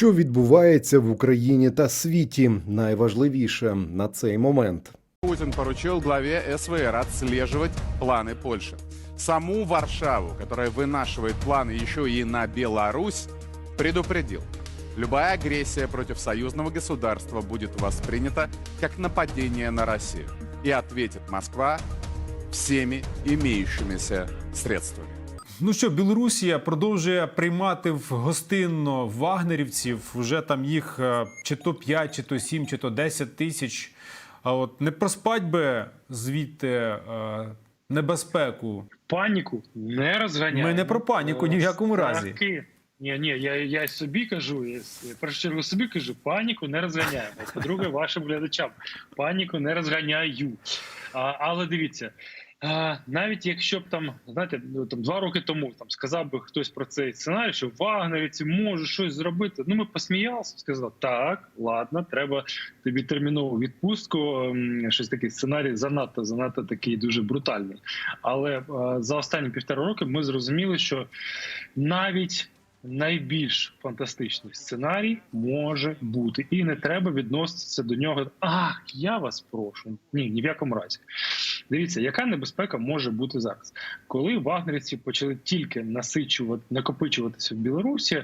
Що відбувається в Україні та світі? Найважливіше на цей момент. Путин поручил главе СВР отслеживать планы Польши. Саму Варшаву, которая вынашивает планы еще и на Беларусь, предупредил. Любая агрессия против союзного государства будет воспринята как нападение на Россию. И ответит Москва всеми имеющимися средствами. Ну що, Білорусія продовжує приймати в гостинно вагнерівців. Вже там їх е, чи то 5, чи то 7, чи то 10 тисяч. А от не проспать би звідти е, небезпеку. паніку не розганяємо. Ми не про паніку ні в якому разі. Ні, ні, я, я собі кажу, я с- першу чергу собі кажу, паніку не розганяємо. По-друге, вашим глядачам паніку не розганяю. А, але дивіться, навіть якщо б там, знаєте, ну, там два роки тому там сказав би хтось про цей сценарій, що вагнерівці можуть щось зробити. Ну, ми посміялися, сказали, так, ладно, треба тобі термінову відпустку. ем, Щось такий сценарій занадто, занадто такий дуже брутальний. Але е, за останні півтора роки ми зрозуміли, що навіть найбільш фантастичний сценарій може бути, і не треба відноситися до нього. Ах, я вас прошу. Ні, ні в якому разі. Дивіться, яка небезпека може бути зараз, коли вагнерівці почали тільки насичувати, накопичуватися в Білорусі,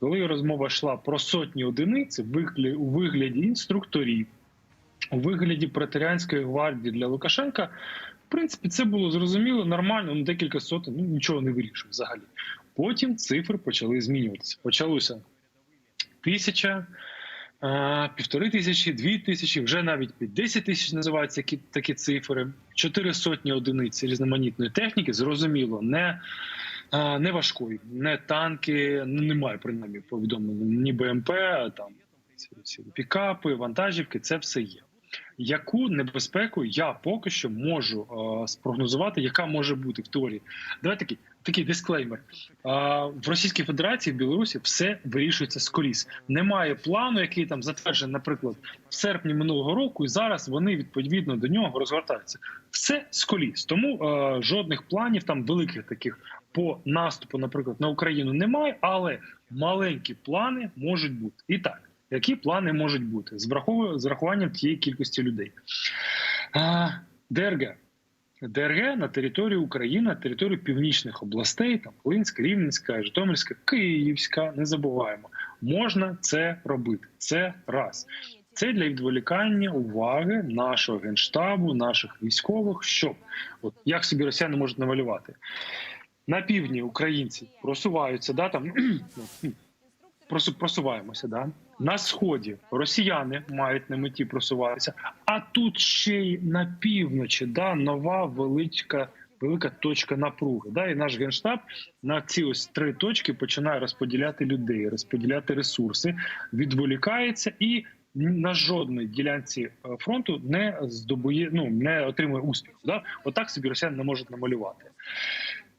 коли розмова йшла про сотні одиниць у вигляді інструкторів, у вигляді преторіанської гвардії для Лукашенка. В принципі, це було зрозуміло, нормально, ну декілька сотень, ну нічого не вирішив взагалі. Потім цифри почали змінюватися. Почалося тисяча, півтори тисячі, дві тисячі, вже навіть під 10 тисяч називаються такі, цифри. Чотири сотні одиниць різноманітної техніки, зрозуміло, не, не важкої, не танки, ну немає принаймні повідомлень, ні БМП, там ці, пікапи, вантажівки, це все є. Яку небезпеку я поки що можу спрогнозувати, яка може бути в теорії? Давай такий такий дисклеймер. Е, в Російській Федерації в Білорусі все вирішується скоріс. Немає плану, який там затверджений, наприклад, в серпні минулого року, і зараз вони відповідно до нього розгортаються. Все скоріс. Тому е, жодних планів там великих таких по наступу, наприклад, на Україну немає, але маленькі плани можуть бути. І так. Які плани можуть бути з врахуванням тієї кількості людей? А, ДРГ. ДРГ на території України, на території північних областей, там Волинська, Рівненська, Житомирська, Київська. Не забуваємо, можна це робити. Це раз. Це для відволікання уваги нашого генштабу, наших військових. Що от як собі росіяни можуть намалювати на півдні українці просуваються, да там ну, просуваємося. Да? На сході росіяни мають на меті просуватися, а тут ще й на півночі да, нова велика, велика точка напруги. Да? І наш генштаб на ці ось три точки починає розподіляти людей, розподіляти ресурси, відволікається і. На жодній ділянці е, фронту не здобує, ну не отримує успіху. Да? Отак собі росіяни не можуть намалювати.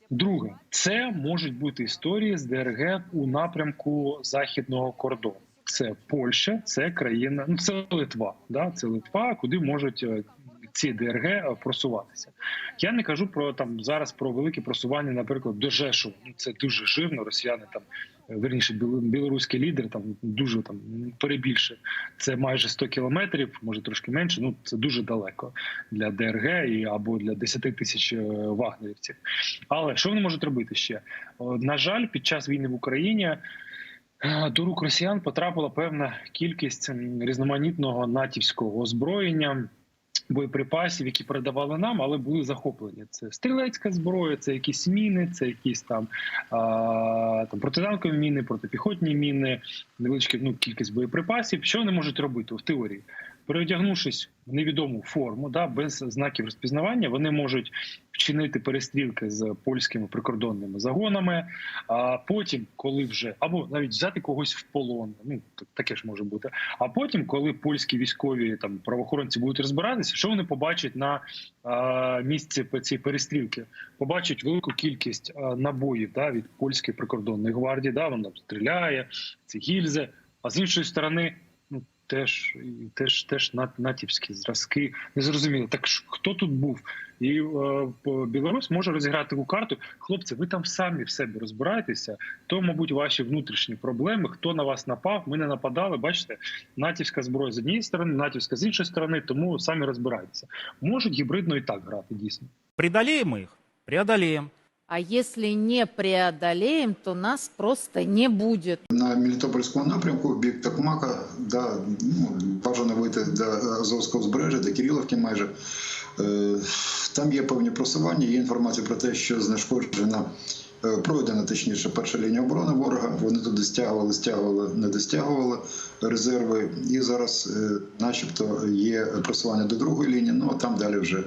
Друге, це можуть бути історії з ДРГ у напрямку західного кордону. Це Польща, це країна, ну це Литва. Да? Це Литва, куди можуть е, ці ДРГ е, просуватися. Я не кажу про там зараз про велике просування, наприклад, до Жешова. Ну, Це дуже жирно. Росіяни там верніше біл- білоруський лідер там дуже там перебільшує. Це майже 100 кілометрів, може трошки менше. Ну це дуже далеко для ДРГ і або для 10 тисяч е, вагнерівців. Але що вони можуть робити ще? На жаль, під час війни в Україні е, до рук росіян потрапила певна кількість різноманітного натівського озброєння. Боєприпасів, які передавали нам, але були захоплені. Це стрілецька зброя, це якісь міни, це якісь там, а, там протитанкові міни, протипіхотні міни, невеличка ну, кількість боєприпасів. Що вони можуть робити в теорії? Переодягнувшись в невідому форму, да, без знаків розпізнавання, вони можуть вчинити перестрілки з польськими прикордонними загонами. А потім, коли вже або навіть взяти когось в полон, ну таке ж може бути. А потім, коли польські військові там правоохоронці будуть розбиратися, що вони побачать на а, місці цієї перестрілки? Побачать велику кількість а, набоїв да, від польської прикордонної гвардії. Да, вона стріляє, ці гільзи. А з іншої сторони, теж і теж, теж нат- натівські зразки. Не зрозуміло. Так ж хто тут був? І е, по- Білорусь може розіграти таку карту. Хлопці, ви там самі в себе розбираєтеся. То, мабуть, ваші внутрішні проблеми. Хто на вас напав? Ми не нападали. Бачите, натівська зброя з однієї сторони, натівська з іншої сторони. Тому самі розбирайтеся. Можуть гібридно і так грати дійсно. Преодолеем мы их? Преодолеем. А если не преодолеем, то нас просто не будет. На Мелітопольському напрямку, бік Токмака, да, ну, бажано вийти до Азовського узбережжя, до Кирилівки майже. Е, Там є певні просування, є інформація про те, що знешкоджена, е, пройдена точніше перша лінія оборони ворога. Вони туди стягували, стягували, не достягували резерви. І зараз, е, начебто, є просування до другої лінії, ну а там далі вже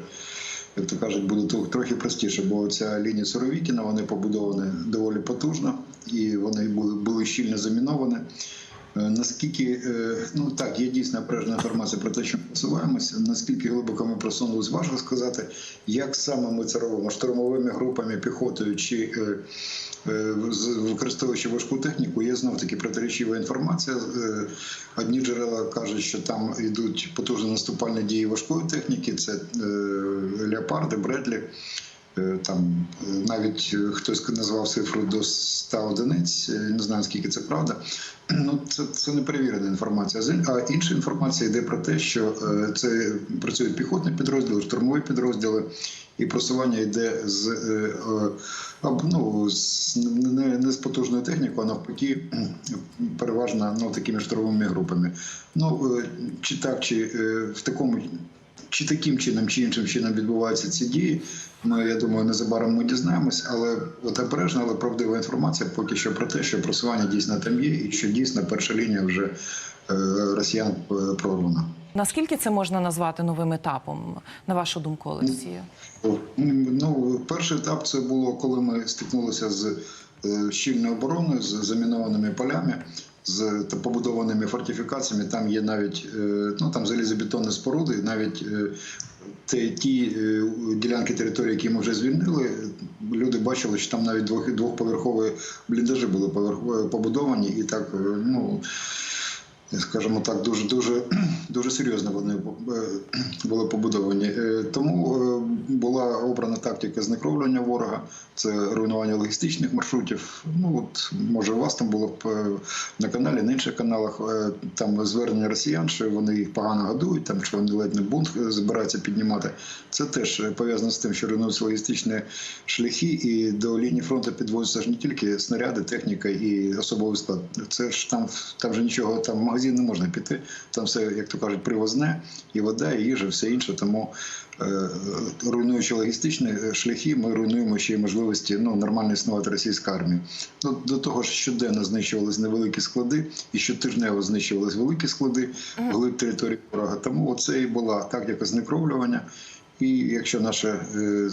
як то кажуть, буде трохи простіше, бо ця лінія Суровікіна, вони побудовані доволі потужно і вони були, були щільно заміновані. Е, Наскільки е, ну так, є дійсно опережна інформація про те, що ми просуваємося. Наскільки глибоко ми просунулись, важко сказати. Як саме ми це робимо штурмовими групами, піхотою чи е, використовуючи важку техніку, є знов таки протирічива інформація. Одні джерела кажуть, що там йдуть потужні наступальні дії важкої техніки. Це леопарди, бредлі. Е, Там е, навіть е, хтось назвав цифру до 100 одиниць. Не знаю скільки це правда. Ну це, це перевірена інформація. А інша інформація йде про те, що це працюють піхотні підрозділи, штурмові підрозділи, і просування йде з ну, не, не з потужною технікою, а навпаки, переважно ну, такими штурмовими групами. Ну чи так, чи в такому. Чи таким чином, чи іншим чином відбуваються ці дії, ми, я думаю, незабаром ми дізнаємось, але от обережна, але правдива інформація поки що про те, що просування дійсно там є, і що дійсно перша лінія вже е, росіян е, прорвана. Наскільки це можна назвати новим етапом, на вашу думку, Олексію? Ну, перший етап це було, коли ми стикнулися з е, щільною обороною, з замінованими полями, з побудованими фортифікаціями. Там є навіть е, ну там залізобетонні споруди, навіть е, те, ті е, ділянки території, які ми вже звільнили, люди бачили, що там навіть двох, двохповерхові бліндажі були побудовані, і так, ну скажімо так, дуже дуже дуже серйозно вони е, були побудовані. Е, Тому е, була обрана тактика знекровлення ворога, це руйнування логістичних маршрутів. Ну от може у вас там було б, на каналі, на інших каналах там звернення росіян, що вони їх погано годують, там що вони ледь не бунт збираються піднімати. Це теж пов'язано з тим, що руйнуються логістичні шляхи, і до лінії фронту підвозяться ж не тільки снаряди, техніка і особовий склад. Це ж там, там же нічого, там магазин не можна піти. Там все, як то кажуть, привозне, і вода, і їжа, все інше. Тому е, руйнуючи логістичні шляхи, ми руйнуємо ще й можливості ну, нормально існувати російської армії. Ну, до того ж, щоденно знищувалися невеликі склади, і щотижнево знищувалися великі склади вглиб території ворога. Тому це і була тактика знекровлювання. І якщо наше е,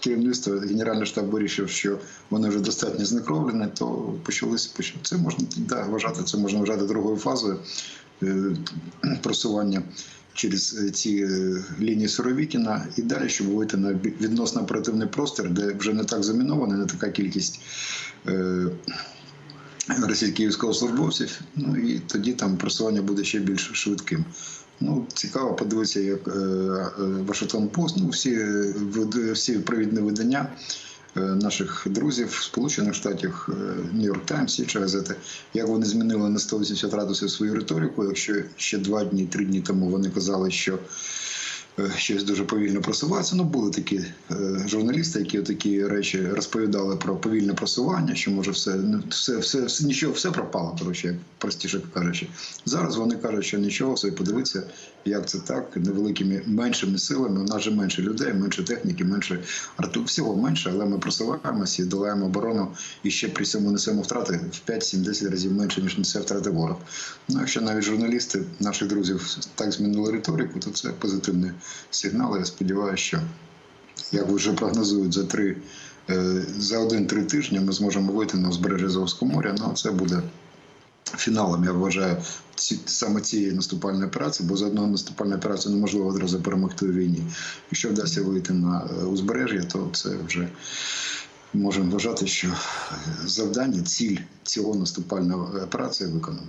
керівництво, Генеральний штаб вирішив, що вони вже достатньо знекровлені, то почалися поч- це можна да, вважати, це можна вважати другою фазою е, просування через е, ці лінії Суровікіна і далі, щоб вийти на відносно оперативний простір, де вже не так замінована, не така кількість. Російських військовослужбовців, ну і тоді там просування буде ще більш швидким. Ну, цікаво подивитися, як е, е, Вашингтон Пост, ну всі, всі провідні видання е, наших друзів Сполучених Штатів, Нью-Йорк Таймс, інші газети, як вони змінили на 180 градусів свою риторику. Якщо ще два дні, три дні тому вони казали, що щось дуже повільно просувається. Ну, були такі е, журналісти, які такі речі розповідали про повільне просування, що може все, ну, все, все, все нічого, все пропало, коротше, як простіше кажучи. Зараз вони кажуть, що нічого, все подивитися, як це так, невеликими меншими силами. У нас же менше людей, менше техніки, менше арту, всього менше, але ми просуваємося і долаємо оборону і ще при цьому несемо втрати в 5-7-10 разів менше, ніж несе втрати ворог. Ну, якщо навіть журналісти наших друзів так змінили риторику, то це позитивний сигнал. Я сподіваюся, що як вже прогнозують за три е, за один-три тижні, ми зможемо вийти на узбережжя Азовського моря. Ну це буде фіналом. Я вважаю ці, саме цієї наступальної операції, бо за одного наступальної операції неможливо одразу перемогти у війні. Якщо вдасться вийти на е, узбережжя, то це вже можемо вважати, що е, завдання, ціль цього наступальної операції виконана.